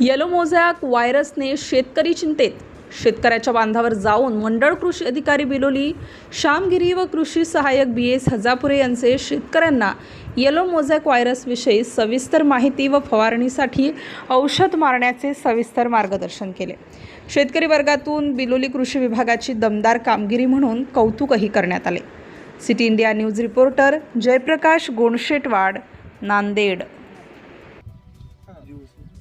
Yellow mosaic व्हायरसने शेतकरी चिंतेत. शेतकऱ्याच्या बांधावर जाऊन मंडळ कृषी अधिकारी बिलोली श्यामगिरी व कृषी सहाय्यक बी. एस. हजापुरे यांचे शेतकऱ्यांना येलो मोझॅक व्हायरसविषयी सविस्तर माहिती व फवारणीसाठी औषध मारण्याचे सविस्तर मार्गदर्शन केले. शेतकरी वर्गातून बिलोली कृषी विभागाची दमदार कामगिरी म्हणून कौतुकही करण्यात आले. City India news reporter Jayprakash Gonshetwad Nanded.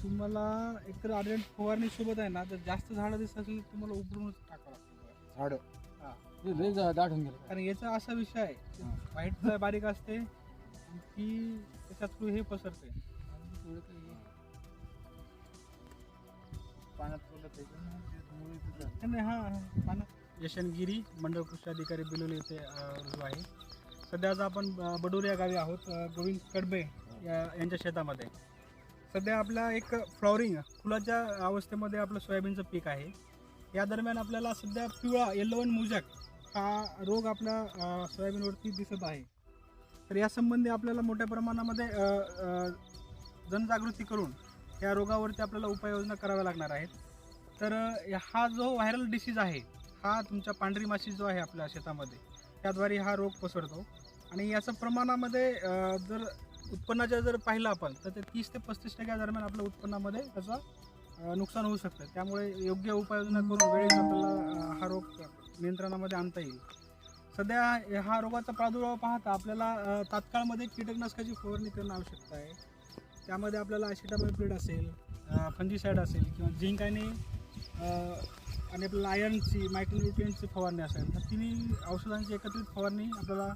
तुम्हाला एकतर आर्यन फवारणी सोबत आहे ना तर जास्त झाडं दिसत असेल तर तुम्हाला उभरूनच टाकावं लागतं झाड? हा. हे लय जा- दाट होऊन गेलं कारण याचा असा विषय आहे हा. व्हाईट बारीक असते आणि ती त्याच्या थ्रू हे पसरते. पाण्यात मुळी तिथं. नाही, नाही, हा हा, पाना यशनगिरी मंडळ कृषी अधिकारी बिलोली येथे अ, रुजू आहे. सध्या आज आपण अ, बडोर या गावी आहोत. अ, गोविंद कडबे या यांच्या शेतामध्ये. सध्या आपला एक फ्लॉवरिंग फुलाच्या अवस्थेमध्ये आपलं सोयाबीनचं पीक आहे. या दरम्यान आपल्याला सध्या पिवळा येल्लोवन मुजक हा रोग आपल्या सोयाबीनवरती दिसत आहे. तर यासंबंधी आपल्याला मोठ्या प्रमाणामध्ये जनजागृती करून या रोगावरती आपल्याला उपाययोजना कराव्या लागणार आहेत. तर हा जो व्हायरल डिसीज आहे हा तुमच्या पांढरी माशी जो आहे आपल्या शेतामध्ये त्याद्वारे हा रोग पसरतो. आणि याचं प्रमाणामध्ये जर उत्पन्नाच्या जर पाहिलं आपण तर ते तीस ते पस्तीस टक्क्या दरम्यान आपल्या उत्पन्नामध्ये त्याचा नुकसान होऊ शकतं. त्यामुळे योग्य उपाययोजना करून वेळेत आपल्याला हा रोग नियंत्रणामध्ये आणता येईल. सध्या हा रोगाचा प्रादुर्भाव पाहता आपल्याला तात्काळमध्ये कीटकनाशकाची फवारणी करणं आवश्यकता आहे. त्यामध्ये आपल्याला ॲसिटामिप्रिड असेल फंजीसाईड असेल किंवा झिंक आणि आणि आपल्याला आयर्नची मायक्रोन्युट्रियनची फवारणी असेल तर तिन्ही औषधांची एकत्रित फवारणी आपल्याला